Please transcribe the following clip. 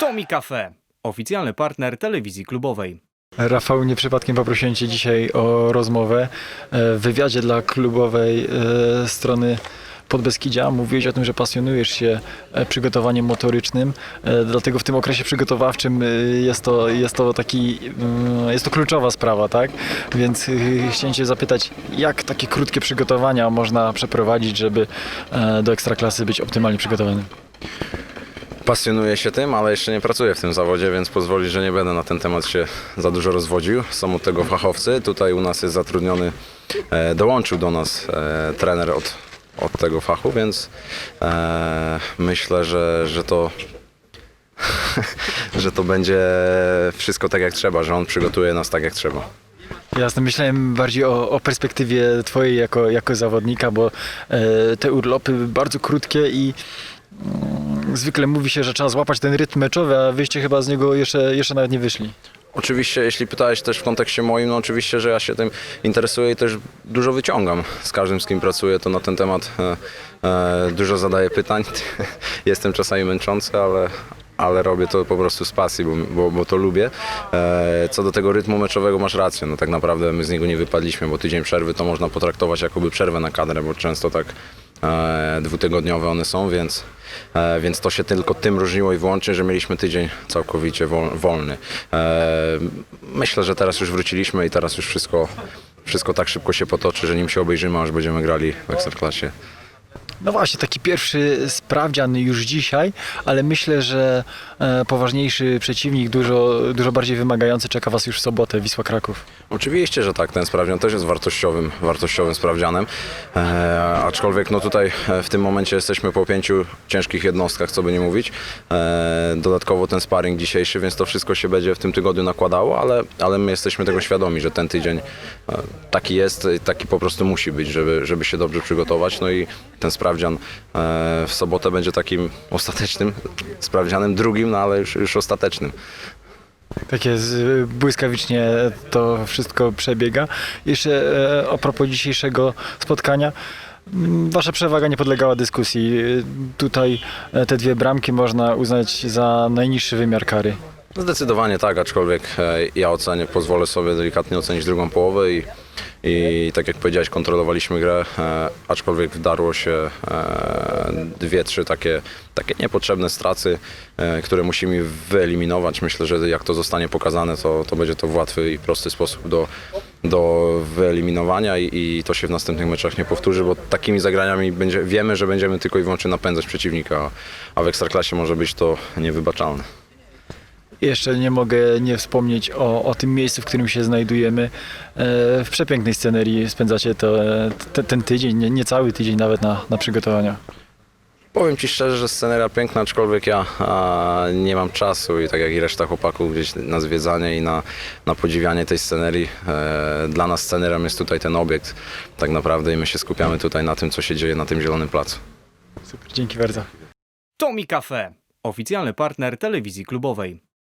Tomi Cafe, oficjalny partner telewizji klubowej. Rafał, nie przypadkiem poprosiłem Cię dzisiaj o rozmowę. E, W wywiadzie dla klubowej e, strony Podbeskidzia mówiłeś o tym, że pasjonujesz się e, przygotowaniem motorycznym, dlatego w tym okresie przygotowawczym jest to, jest to taki, mm, jest to kluczowa sprawa, tak? Więc chciałem Cię zapytać, jak takie krótkie przygotowania można przeprowadzić, żeby do Ekstraklasy być optymalnie przygotowanym? Pasjonuję się tym, ale jeszcze nie pracuję w tym zawodzie, więc pozwoli, że nie będę na ten temat się za dużo rozwodził. Są od tego fachowcy. Tutaj u nas jest zatrudniony, e, dołączył do nas e, trener od, od tego fachu, więc e, myślę, że, że to że to będzie wszystko tak jak trzeba, że on przygotuje nas tak jak trzeba. Jasne, myślałem bardziej o, o perspektywie twojej jako, jako zawodnika, bo e, te urlopy bardzo krótkie i zwykle mówi się, że trzeba złapać ten rytm meczowy, a wyście chyba z niego jeszcze, jeszcze nawet nie wyszli. Oczywiście, jeśli pytałeś też w kontekście moim, no oczywiście, że ja się tym interesuję i też dużo wyciągam. Z każdym, z kim pracuję, to na ten temat e, e, dużo zadaję pytań. Jestem czasami męczący, ale, ale robię to po prostu z pasji, bo, bo, bo to lubię. E, co do tego rytmu meczowego masz rację, no tak naprawdę my z niego nie wypadliśmy, bo tydzień przerwy to można potraktować jakoby przerwę na kadrę, bo często tak dwutygodniowe one są, więc, e, więc to się tylko tym różniło i wyłącznie, że mieliśmy tydzień całkowicie wol, wolny. E, myślę, że teraz już wróciliśmy i teraz już wszystko, wszystko tak szybko się potoczy, że nim się obejrzymy, aż będziemy grali w Ekstraklasie. No właśnie, taki pierwszy sprawdzian już dzisiaj, ale myślę, że e, poważniejszy przeciwnik, dużo, dużo bardziej wymagający czeka was już w sobotę, Wisła Kraków. Oczywiście, że tak, ten sprawdzian też jest wartościowym, wartościowym sprawdzianem, e, aczkolwiek no tutaj e, w tym momencie jesteśmy po pięciu ciężkich jednostkach, co by nie mówić. E, dodatkowo ten sparring dzisiejszy, więc to wszystko się będzie w tym tygodniu nakładało, ale, ale my jesteśmy tego świadomi, że ten tydzień e, taki jest, taki po prostu musi być, żeby, żeby się dobrze przygotować. No i ten sprawdzian e, w sobotę będzie takim ostatecznym sprawdzianem, drugim, no ale już, już ostatecznym. Tak jest, y, błyskawicznie to wszystko przebiega. Jeszcze e, a propos dzisiejszego spotkania. mm, Wasza przewaga nie podlegała dyskusji. Y, Tutaj e, te dwie bramki można uznać za najniższy wymiar kary. Zdecydowanie tak, aczkolwiek e, ja ocenię, pozwolę sobie delikatnie ocenić drugą połowę i, i tak jak powiedziałeś, kontrolowaliśmy grę, e, aczkolwiek wdarło się e, dwie, trzy takie, takie niepotrzebne straty, które musimy wyeliminować. Myślę, że jak to zostanie pokazane, to, to będzie to w łatwy i prosty sposób do, do wyeliminowania i, i to się w następnych meczach nie powtórzy, bo takimi zagraniami będzie, wiemy, że będziemy tylko i wyłącznie napędzać przeciwnika, a w Ekstraklasie może być to niewybaczalne. Jeszcze nie mogę nie wspomnieć o, o tym miejscu, w którym się znajdujemy. E, W przepięknej scenerii spędzacie to, te, ten tydzień, nie, nie cały tydzień nawet na, na przygotowaniach. Powiem Ci szczerze, że sceneria piękna, aczkolwiek ja a, nie mam czasu i tak jak i reszta chłopaków gdzieś na zwiedzanie i na, na podziwianie tej scenerii. E, dla nas scenerią jest tutaj ten obiekt tak naprawdę i my się skupiamy tutaj na tym, co się dzieje na tym zielonym placu. Super, dzięki bardzo. Tomi Cafe, oficjalny partner telewizji klubowej.